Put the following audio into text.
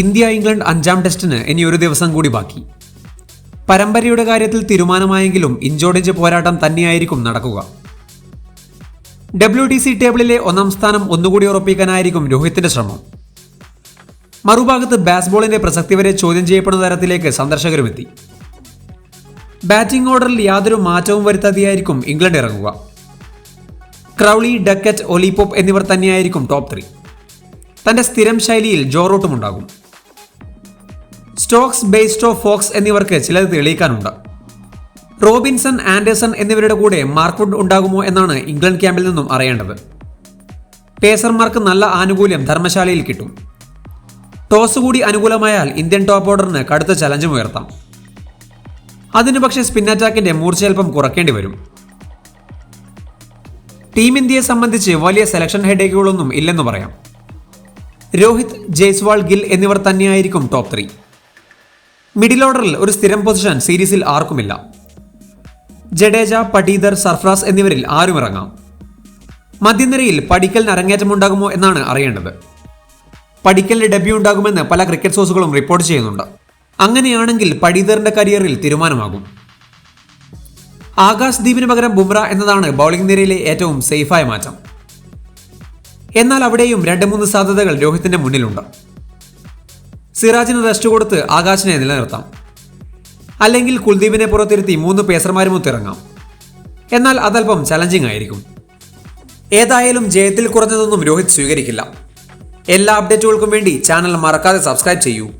India England അഞ്ചാം ടെസ്റ്റിന് ഇനി ഒരു ദിവസം കൂടി ബാക്കി. പരമ്പരയുടെ കാര്യത്തിൽ തീരുമാനമായെങ്കിലും ഇഞ്ചോടിഞ്ച് പോരാട്ടം തന്നെയായിരിക്കും നടക്കുക. ഡബ്ല്യു സി ടേബിളിലെ ഒന്നാം സ്ഥാനം ഒന്നുകൂടി ഉറപ്പിക്കാനായിരിക്കും രോഹിത്തിന്റെ ശ്രമം. മറുഭാഗത്ത് ബാസ്ബോളിന്റെ പ്രസക്തി വരെ ചോദ്യം ചെയ്യപ്പെടുന്ന തരത്തിലേക്ക് സന്ദർശകരുമെത്തി ബാറ്റിംഗ് ഓർഡറിൽ യാതൊരു മാറ്റവും വരുത്താതെയായിരിക്കും ഇംഗ്ലണ്ട് ഇറങ്ങുക. ക്രൗളി ഡക്കറ്റ് ഒലിപോപ്പ് എന്നിവർ തന്നെയായിരിക്കും ടോപ്പ് ത്രീ. തന്റെ സ്ഥിരം ശൈലിയിൽ ജോറൂട്ടും ഉണ്ടാകും. സ്റ്റോക്സ് ബേസ്റ്റോ ഫോക്സ് എന്നിവർക്ക് ചിലത് തെളിയിക്കാനുണ്ട്. റോബിൻസൺ ആൻഡേഴ്സൺ എന്നിവരുടെ കൂടെ മാർക്ക്വുഡ് ഉണ്ടാകുമോ എന്നാണ് ഇംഗ്ലണ്ട് ക്യാമ്പിൽ നിന്നും അറിയേണ്ടത്. പേസർമാർക്ക് നല്ല ആനുകൂല്യം ധർമ്മശാലയിൽ കിട്ടും. ടോസ് കൂടി അനുകൂലമായാൽ ഇന്ത്യൻ ടോപ്പ് ഓർഡറിന് കടുത്ത ചലഞ്ചും ഉയർത്താം. അതിനു പക്ഷേ സ്പിൻ അറ്റാക്കിന്റെ മൂർച്ചയൽപ്പം കുറയ്ക്കേണ്ടി വരും. ടീം ഇന്ത്യയെ സംബന്ധിച്ച് വലിയ സെലക്ഷൻ ഹെഡേക്കുകളൊന്നും ഇല്ലെന്ന് പറയാം. രോഹിത് ജയ്സ്വാൾ ഗിൽ എന്നിവർ തന്നെയായിരിക്കും ടോപ്പ് ത്രീ. മിഡിൽ ഓർഡറിൽ ഒരു സ്ഥിരം പൊസിഷൻ സീരീസിൽ ആർക്കുമില്ല. ജഡേജ പടീദർ സർഫ്രാസ് എന്നിവരിൽ ആരും ഇറങ്ങാം. മധ്യനിരയിൽ പടിക്കലിന് അരങ്ങേറ്റമുണ്ടാകുമോ എന്നാണ് അറിയേണ്ടത്. പടിക്കലിന് ഡെബ്യൂ ഉണ്ടാകുമെന്ന് പല ക്രിക്കറ്റ് സോഴ്സുകളും റിപ്പോർട്ട് ചെയ്യുന്നുണ്ട്. അങ്ങനെയാണെങ്കിൽ പടീദറിന്റെ കരിയറിൽ തീരുമാനമാകും. ആകാശ് ദീപിന് പകരം ബുംറ എന്നതാണ് ബൗളിംഗ് നിരയിലെ ഏറ്റവും സേഫായ മാറ്റം. എന്നാൽ അവിടെയും രണ്ട് മൂന്ന് സാധ്യതകൾ രോഹിത്തിന്റെ മുന്നിലുണ്ട്. സിറാജിന് റെസ്റ്റ് കൊടുത്ത് ആകാശിനെ നിലനിർത്താം. അല്ലെങ്കിൽ കുൽദീപിനെ പുറത്തിരുത്തി മൂന്ന് പേസർമാരും ഒത്തിറങ്ങാം. എന്നാൽ അതല്പം ചലഞ്ചിങ് ആയിരിക്കും. ഏതായാലും ജയത്തിൽ കുറഞ്ഞതൊന്നും രോഹിത് സ്വീകരിക്കില്ല. എല്ലാ അപ്ഡേറ്റുകൾക്കും വേണ്ടി ചാനൽ മറക്കാതെ സബ്സ്ക്രൈബ് ചെയ്യൂ.